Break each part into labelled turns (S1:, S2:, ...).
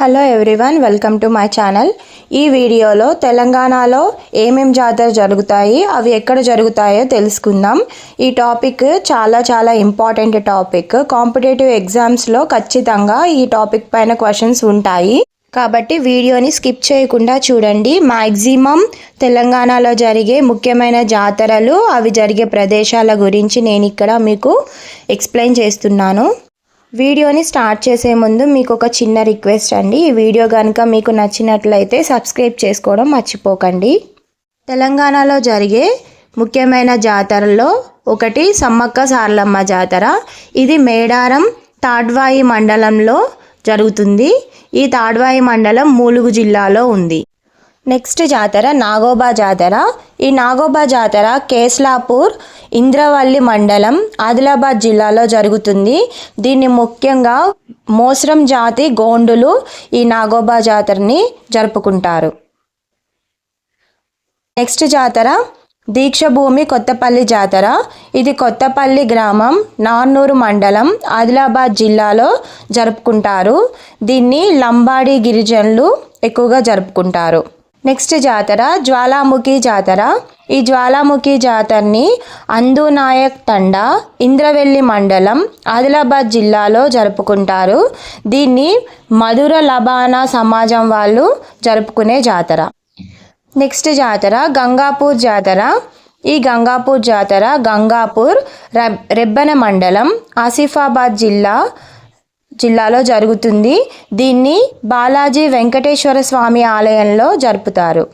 S1: Hello everyone welcome to my channel ఈ వీడియోలో తెలంగాణలో ఏమేం జాతర జరుగుతాయి అవి ఎక్కడ జరుగుతాయో తెలుసుకుందాం. ఈ టాపిక్ చాలా చాలా ఇంపార్టెంట్ టాపిక్ కాంపిటేటివ్ ఎగ్జామ్స్లో ఖచ్చితంగా ఈ టాపిక్ పైన క్వశ్చన్స్ ఉంటాయి. కాబట్టి వీడియోని స్కిప్ చేయకుండా చూడండి. మ్యాక్సిమం తెలంగాణలో జరిగే ముఖ్యమైన జాతరలు అవి జరిగే ప్రదేశాల గురించి నేను ఇక్కడ మీకు ఎక్స్ప్లెయిన్ చేస్తున్నాను. వీడియోని స్టార్ట్ చేసే ముందు మీకు ఒక చిన్న రిక్వెస్ట్ అండి. ఈ వీడియో కనుక మీకు నచ్చినట్లయితే సబ్స్క్రైబ్ చేసుకోవడం మర్చిపోకండి. తెలంగాణలో జరిగే ముఖ్యమైన జాతరలో ఒకటి సమ్మక్క సార్లమ్మ జాతర. ఇది మేడారం తాడ్వాయి మండలంలో జరుగుతుంది. ఈ తాడ్వాయి మండలం మూలుగు జిల్లాలో ఉంది. నెక్స్ట్ జాతర నాగోబా జాతర. ఈ నాగోబా జాతర కేస్లాపూర్ ఇంద్రవల్లి మండలం ఆదిలాబాద్ జిల్లాలో జరుగుతుంది. దీన్ని ముఖ్యంగా మోస్రం జాతి గోండులు ఈ నాగోబా జాతరని జరుపుకుంటారు. నెక్స్ట్ జాతర దీక్షభూమి కొత్తపల్లి జాతర. ఇది కొత్తపల్లి గ్రామం నాన్నూరు మండలం ఆదిలాబాద్ జిల్లాలో జరుపుకుంటారు. దీన్ని లంబాడి గిరిజనులు ఎక్కువగా జరుపుకుంటారు. నెక్స్ట్ జాతర జ్వాలాముఖి జాతర. ఈ జ్వాలాముఖి జాతరని అందునాయక్ తండా ఇంద్రవెల్లి మండలం ఆదిలాబాద్ జిల్లాలో జరుపుకుంటారు. దీన్ని మధుర లబానా సమాజం వాళ్ళు జరుపుకునే జాతర. నెక్స్ట్ జాతర గంగాపూర్ జాతర. ఈ గంగాపూర్ జాతర గంగాపూర్ రెబ్ రెబ్బెన మండలం ఆసిఫాబాద్ జిల్లా జిల్లాలో జరుగుతుంది. దీన్ని బాలాజీ వెంకటేశ్వర స్వామి ఆలయంలో జరుపుతారు.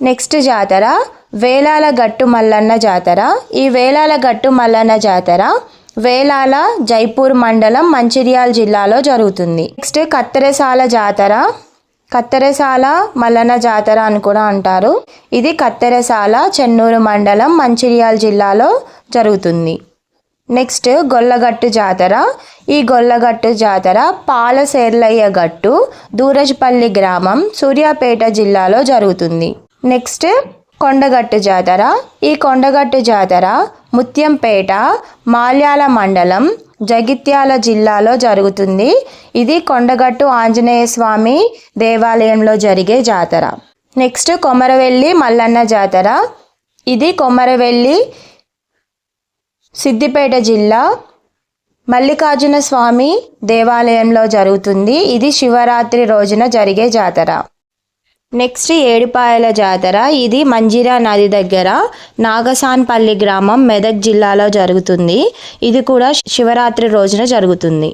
S1: నెక్స్ట్ జాతర వేలాల గట్టు మల్లన్న జాతర. ఈ వేలాల గట్టు మల్లన్న జాతర వేలాల జైపూర్ మండలం మంచిర్యాల జిల్లాలో జరుగుతుంది. నెక్స్ట్ కత్తెరసాల జాతర. కత్తెరసాల మల్లన్న జాతర అని కూడా అంటారు. ఇది కత్తెరసాల చెన్నూరు మండలం మంచిర్యాల జిల్లాలో జరుగుతుంది. నెక్స్ట్ గొల్లగట్టు జాతర. ఈ గొల్లగట్టు జాతర పాలసేర్లయ్య గట్టు దూరజ్పల్లి గ్రామం సూర్యాపేట జిల్లాలో జరుగుతుంది. నెక్స్ట్ కొండగట్టు జాతర. ఈ కొండగట్టు జాతర ముత్యంపేట మాల్యాల మండలం జగిత్యాల జిల్లాలో జరుగుతుంది. ఇది కొండగట్టు ఆంజనేయ స్వామి దేవాలయంలో జరిగే జాతర. నెక్స్ట్ కొమరవెల్లి మల్లన్న జాతర. ఇది కొమరవెల్లి సిద్దిపేట జిల్లా మల్లికార్జున స్వామి దేవాలయంలో జరుగుతుంది. ఇది శివరాత్రి రోజున జరిగే జాతర. నెక్స్ట్ ఏడుపాయల జాతర. ఇది మంజిరా నది దగ్గర నాగసాన్పల్లి గ్రామం మెదక్ జిల్లాలో జరుగుతుంది. ఇది కూడా శివరాత్రి రోజున జరుగుతుంది.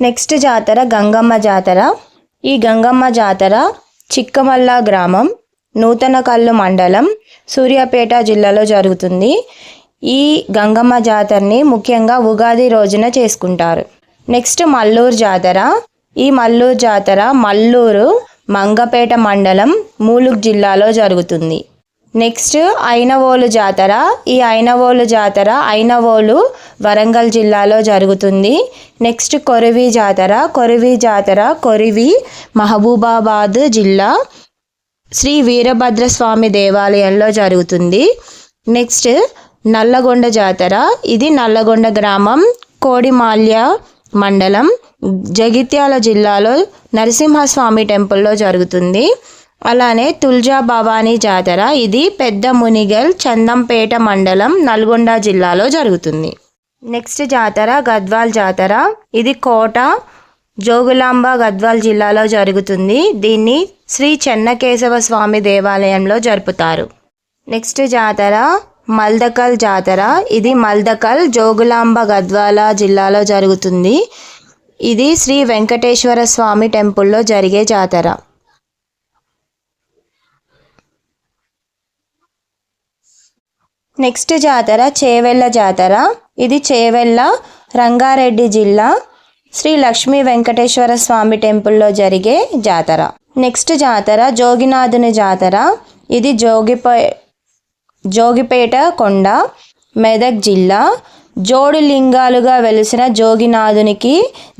S1: నెక్స్ట్ జాతర గంగమ్మ జాతర. ఈ గంగమ్మ జాతర చిక్కమల్ల గ్రామం నూతనకల్లు మండలం సూర్యాపేట జిల్లాలో జరుగుతుంది. ఈ గంగమ్మ జాతరని ముఖ్యంగా ఉగాది రోజున చేసుకుంటారు. నెక్స్ట్ మల్లూరు జాతర. ఈ మల్లూరు జాతర మల్లూరు మంగపేట మండలం మూలుగు జిల్లాలో జరుగుతుంది. నెక్స్ట్ ఐనవోలు జాతర. ఈ ఐనవోలు జాతర ఐనవోలు వరంగల్ జిల్లాలో జరుగుతుంది. నెక్స్ట్ కొరివి జాతర. కొరివి జాతర కొరివి మహబూబాబాద్ జిల్లా శ్రీ వీరభద్రస్వామి దేవాలయంలో జరుగుతుంది. నెక్స్ట్ నల్లగొండ జాతర. ఇది నల్లగొండ గ్రామం కోడిమాల్య మండలం జగిత్యాల జిల్లాలో నరసింహస్వామి టెంపుల్లో జరుగుతుంది. అలానే తుల్జా భవానీ జాతర. ఇది పెద్ద మునిగల్ చందంపేట మండలం నల్గొండ జిల్లాలో జరుగుతుంది. నెక్స్ట్ జాతర గద్వాల్ జాతర. ఇది కోట జోగులాంబ గద్వాల్ జిల్లాలో జరుగుతుంది. దీన్ని శ్రీ చెన్నకేశవ స్వామి దేవాలయంలో జరుపుతారు. నెక్స్ట్ జాతర మల్దకల్ జాతర. ఇది మల్దకల్ జోగులాంబ గద్వాల జిల్లాలో జరుగుతుంది. ఇది శ్రీ వెంకటేశ్వర స్వామి టెంపుల్లో జరిగే జాతర. నెక్స్ట్ జాతర చేవెళ్ళ జాతర. ఇది చేవెళ్ళ రంగారెడ్డి జిల్లా శ్రీ లక్ష్మీ వెంకటేశ్వర స్వామి టెంపుల్లో జరిగే జాతర. నెక్స్ట్ జాతర జోగినాథుని జాతర. ఇది జోగిపే జోగిపేట కొండ మెదక్ జిల్లా జోడు లింగాలుగా వెలిసిన జోగినాథునికి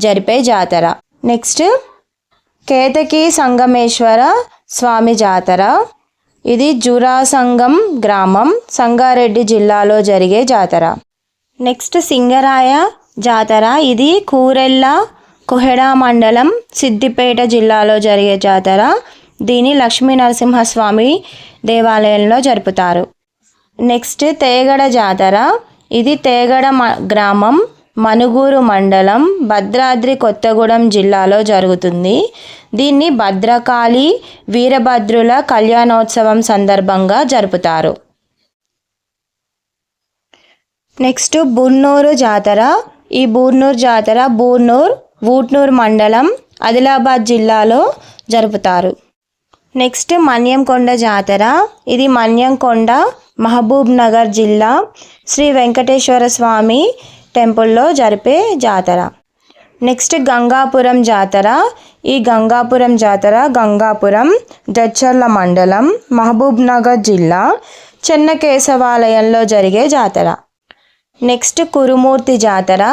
S1: జరిపే జాతర. నెక్స్ట్ కేతకి సంగమేశ్వర స్వామి జాతర. ఇది జురాసంగం గ్రామం సంగారెడ్డి జిల్లాలో జరిగే జాతర. నెక్స్ట్ సింగరాయ జాతర. ఇది కూరెళ్ళ కుహెడా మండలం సిద్దిపేట జిల్లాలో జరిగే జాతర. దీన్ని లక్ష్మీ నరసింహస్వామి దేవాలయంలో జరుపుతారు. నెక్స్ట్ తేగడ జాతర. ఇది తేగడ మ- గ్రామం మనుగూరు మండలం భద్రాద్రి కొత్తగూడెం జిల్లాలో జరుగుతుంది. దీన్ని భద్రకాళి వీరభద్రుల కళ్యాణోత్సవం సందర్భంగా జరుపుతారు. నెక్స్ట్ బూర్నూరు జాతర. ఈ బూర్నూరు జాతర బూర్నూర్ ఊట్నూరు మండలం ఆదిలాబాద్ జిల్లాలో జరుపుతారు. నెక్స్ట్ మన్యంకొండ జాతర. ఇది మన్యంకొండ మహబూబ్ నగర్ జిల్లా శ్రీ వెంకటేశ్వర స్వామి టెంపుల్లో జరిపే జాతర. నెక్స్ట్ గంగాపురం జాతర. ఈ గంగాపురం జాతర గంగాపురం జడ్చర్ల మండలం మహబూబ్ నగర్ జిల్లా చెన్నకేశవాలయంలో జరిగే జాతర. నెక్స్ట్ కురుమూర్తి జాతర.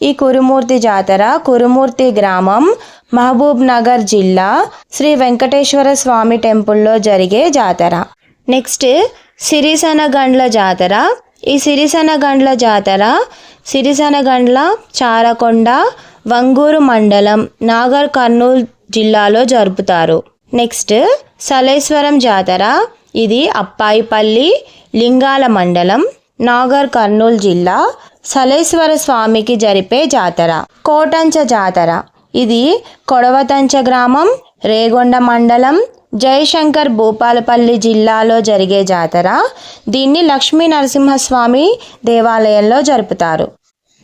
S1: ఈ కురుమూర్తి జాతర కురుమూర్తి గ్రామం మహబూబ్ నగర్ జిల్లా శ్రీ వెంకటేశ్వర స్వామి టెంపుల్లో జరిగే జాతర. నెక్స్ట్ సిరిసనగండ్ల జాతర. ఈ సిరిసనగండ్ల జాతర సిరిసనగండ్ల చారకొండ వంగూరు మండలం నాగర్ కర్నూలు జిల్లాలో జరుపుతారు. నెక్స్ట్ సలేశ్వరం జాతర. ఇది అప్పాయిపల్లి లింగాల మండలం నాగర్ కర్నూలు జిల్లా సలేశ్వర స్వామికి జరిపే జాతర. కోటంచ జాతర. ఇది కొడవతంచ గ్రామం రేగొండ మండలం జయశంకర్ భూపాలపల్లి జిల్లాలో జరిగే జాతర. దీన్ని లక్ష్మీ నరసింహస్వామి దేవాలయంలో జరుపుతారు.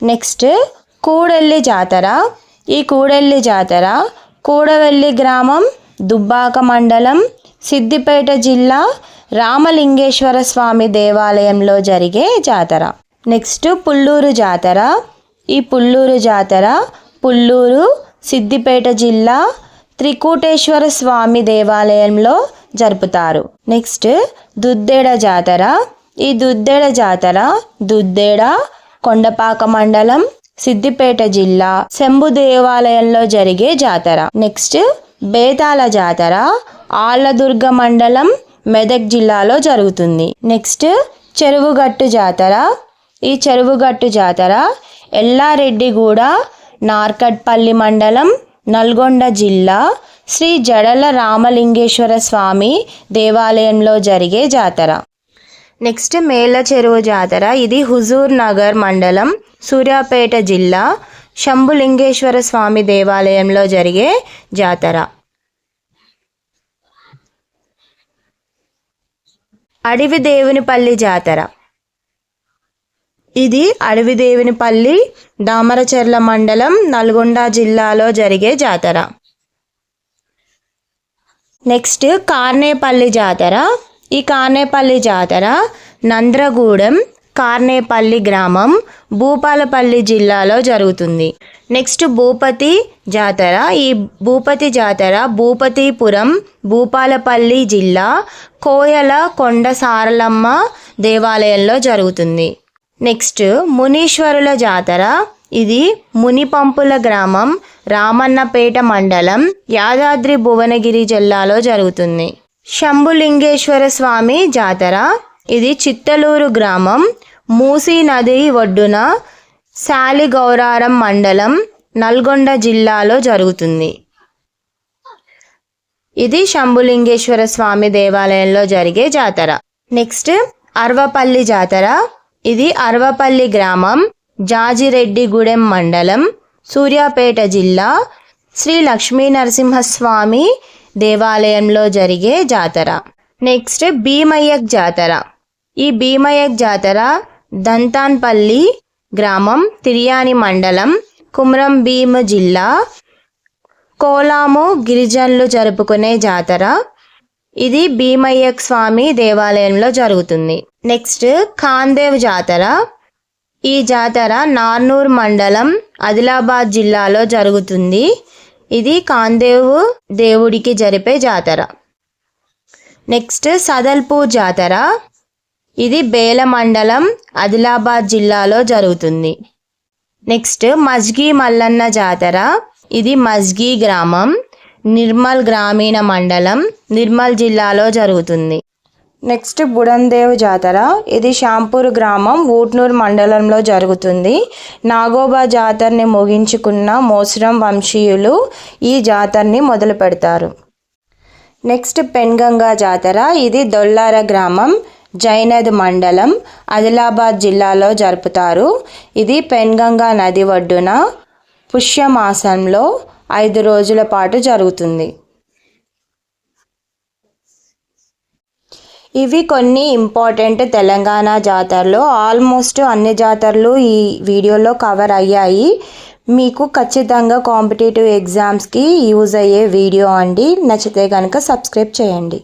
S1: నెక్స్ట్ కూడెల్లి జాతర. ఈ కూడెల్లి జాతర కూడవెల్లి గ్రామం దుబ్బాక మండలం సిద్దిపేట జిల్లా రామలింగేశ్వర స్వామి దేవాలయంలో జరిగే జాతర. నెక్స్ట్ పుల్లూరు జాతర. ఈ పుల్లూరు జాతర పుల్లూరు సిద్దిపేట జిల్లా త్రికూటేశ్వర స్వామి దేవాలయంలో జరుపుతారు. నెక్స్ట్ దుద్దేడ జాతర. ఈ దుద్దేడ జాతర దుద్దేడ కొండపాక మండలం సిద్దిపేట జిల్లా శంభు దేవాలయంలో జరిగే జాతర. నెక్స్ట్ బేతాల జాతర ఆళ్ళదుర్గ మండలం మెదక్ జిల్లాలో జరుగుతుంది. నెక్స్ట్ చెరువుగట్టు జాతర. ఈ చెరువుగట్టు జాతర ఎల్లారెడ్డిగూడ నార్కట్పల్లి మండలం నల్గొండ జిల్లా శ్రీ జడల రామలింగేశ్వర స్వామి దేవాలయంలో జరిగే జాతర. నెక్స్ట్ మేళ్ళ చెరువు జాతర. ఇది హుజూర్ నగర్ మండలం సూర్యాపేట జిల్లా శంభులింగేశ్వర స్వామి దేవాలయంలో జరిగే జాతర. అడవి దేవునిపల్లి జాతర. ఇది అడవి దేవునిపల్లి దామరచెర్ల మండలం నల్గొండ జిల్లాలో జరిగే జాతర. నెక్స్ట్ కార్నేపల్లి జాతర. ఈ కార్నేపల్లి జాతర నంద్రగూడెం కార్నేపల్లి గ్రామం భూపాలపల్లి జిల్లాలో జరుగుతుంది. నెక్స్ట్ భూపతి జాతర. ఈ భూపతి జాతర భూపతిపురం భూపాలపల్లి జిల్లా కోయల కొండ సారలమ్మ దేవాలయంలో జరుగుతుంది. నెక్స్ట్ మునీశ్వరుల జాతర. ఇది మునిపంపుల గ్రామం రామన్నపేట మండలం యాదాద్రి భువనగిరి జిల్లాలో జరుగుతుంది. శంభులింగేశ్వర స్వామి జాతర. ఇది చిత్తలూరు గ్రామం మూసీ నది ఒడ్డున శాలిగౌరారం మండలం నల్గొండ జిల్లాలో జరుగుతుంది. ఇది శంభులింగేశ్వర స్వామి దేవాలయంలో జరిగే జాతర. నెక్స్ట్ అర్వపల్లి జాతర. ఇది అరవపల్లి గ్రామం జాజిరెడ్డిగూడెం మండలం సూర్యాపేట జిల్లా శ్రీ లక్ష్మీ నరసింహస్వామి దేవాలయంలో జరిగే జాతర. నెక్స్ట్ భీమయ్యక్ జాతర. ఈ భీమయ్యక్ జాతర దంతాన్పల్లి గ్రామం తిరియాని మండలం కుమ్రం భీమ్ జిల్లా కోలాము గిరిజనులు జరుపుకునే జాతర. ఇది భీమయ్యక్ స్వామి దేవాలయంలో జరుగుతుంది. నెక్స్ట్ ఖాందేవ్ జాతర. ఈ జాతర నార్నూర్ మండలం ఆదిలాబాద్ జిల్లాలో జరుగుతుంది. ఇది కాందేవు దేవుడికి జరిపే జాతర. నెక్స్ట్ సదల్పూర్ జాతర. ఇది బేల మండలం ఆదిలాబాద్ జిల్లాలో జరుగుతుంది. నెక్స్ట్ మజ్గి మల్లన్న జాతర. ఇది మజ్గి గ్రామం. నిర్మల్ గ్రామీణ మండలం నిర్మల్ జిల్లాలో జరుగుతుంది. నెక్స్ట్ బుడందేవ్ జాతర. ఇది షాంపూర్ గ్రామం ఊట్నూర్ మండలంలో జరుగుతుంది. నాగోబా జాతరని ముగించుకున్న మోసరం వంశీయులు ఈ జాతరని మొదలు పెడతారు. నెక్స్ట్ పెన్గంగా జాతర. ఇది దొల్లార గ్రామం జైనద్ మండలం ఆదిలాబాద్ జిల్లాలో జరుపుతారు. ఇది పెన్గంగా నది ఒడ్డున పుష్యమాసంలో ఐదు రోజుల పాటు జరుగుతుంది. ఇవి కొన్ని ఇంపార్టెంట్ తెలంగాణ జాతరలు. ఆల్మోస్ట్ అన్ని జాతరలు ఈ వీడియోలో కవర్ అయ్యాయి. మీకు ఖచ్చితంగా కాంపిటేటివ్ ఎగ్జామ్స్కి యూజ్ అయ్యే వీడియో అండి. నచ్చితే కనుక సబ్స్క్రైబ్ చేయండి.